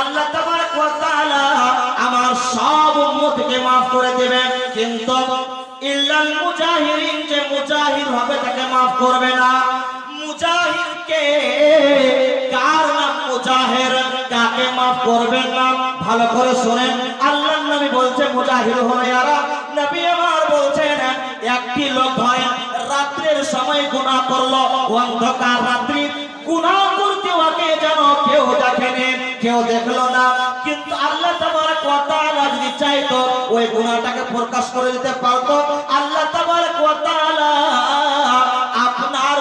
আল্লাহ তাবারক আমার সব উম্মতকে maaf করে দেবেন, কিন্তু ইল্লাল যে হবে তাকে maaf করবে না। মুজাহিদকে কার নাম মুজাহির? কাকে করবেন না? ভালো করে শুনেন। আল্লাহর নবী বলছে, মুজাহির হলো ইয়ারা। নবী আমার বলছেন, একটি লোক হয়, রাত্রের সময় গুনাহ করল, অন্ধকার রাত্রি। গুনাহ করতে ওকে যেন কেউ কেউ দেখল না, কিন্তু আল্লাহ ওয়া তাআলা যদি চাইতো, ওই গুনাহটাকে প্রকাশ করে দিতে পারতো। আল্লাহ ওয়া তাআলা আপনার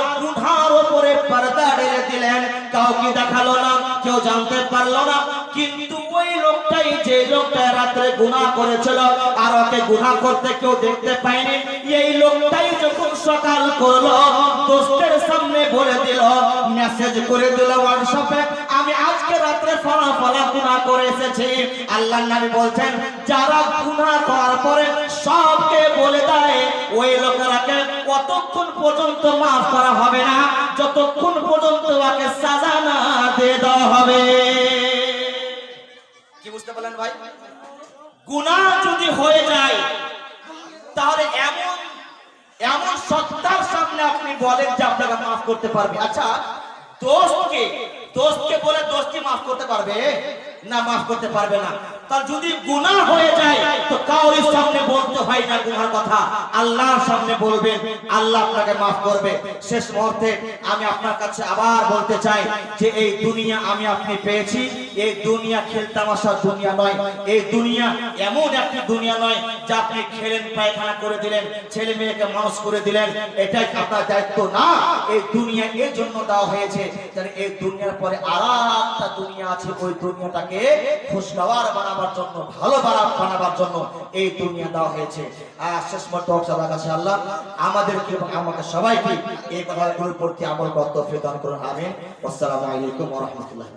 উপরে পর্দা দিলেন কাউকে দেখাল না, কেউ জানতে পারল না। কিন্তু ওই লোকটাই যে লোকটা রাত্রে করেছিল, আর ওকে গুনাহ করতে কেউ দেখতে পায়নি। এই লোকটাই যখন সকাল করল, দোস্তের সামনে বলে দিল মেসেজ করে দিল হোয়াটসঅ্যাপে আমি আজকে রাত্রে গুনাহ করে এসেছি আল্লাহ নবী বলছেন, যারা গুনাহ করার পরে সবকে বলে দেয়, ওই লোকেরাকে কতক্ষণ পর্যন্ত মাফ করা হবে না, যতক্ষণ পর্যন্ত ওকে সাজা না দিয়ে দেওয়া হবে। কি বুঝতে পারলেন ভাই? গুনাহ যদি হয়ে যায়, তাহলে এমন এমন সত্তার সামনে আপনি বলেন যে আপনাকে মাফ করতে পারবে। আচ্ছা দোস্তকে দোস্তকে বলে দোস্তি মাফ করতে পারবে? না মাফ করতে পারবে না। তার যদি গুনাহ হয়ে যায় হয় গুনার কথা, আল্লাহর সামনে বলবেন, আল্লাহ আপনাকে মাফ করবে। শেষ মুহূর্তে আমি আপনার কাছে আবার বলতে চাই যে, এই দুনিয়া আমি আপনি পেয়েছি, এই দুনিয়া খেলতামাশার দুনিয়া নয়, এই দুনিয়া এমন একটি দুনিয়া নয় যা আপনি খেলেন, পায়খানা করে দিলেন, ছেলে মেয়েকে মানুষ করে দিলেন, এটাই আপনার দায়িত্ব না, এই দুনিয়া এর জন্য দেওয়া হয়েছে। যেন এই দুনিয়ার পরে আর একটা দুনিয়া আছে, ওই দুনিয়াটাকে খুশগাওয়ার বানাবার জন্য, ভালো বানাবার জন্য এই দুনিয়া দেওয়া হয়েছে। আর শেষ মতো সবার কাছে আল্লাহ, আমাদেরকে এবং আমাকে সবাইকে এই কথাগুলোর প্রতি আমল কর্তব্য দান করুন, আমিন। আসসালামু আলাইকুম ওয়া রাহমাতুল্লাহ।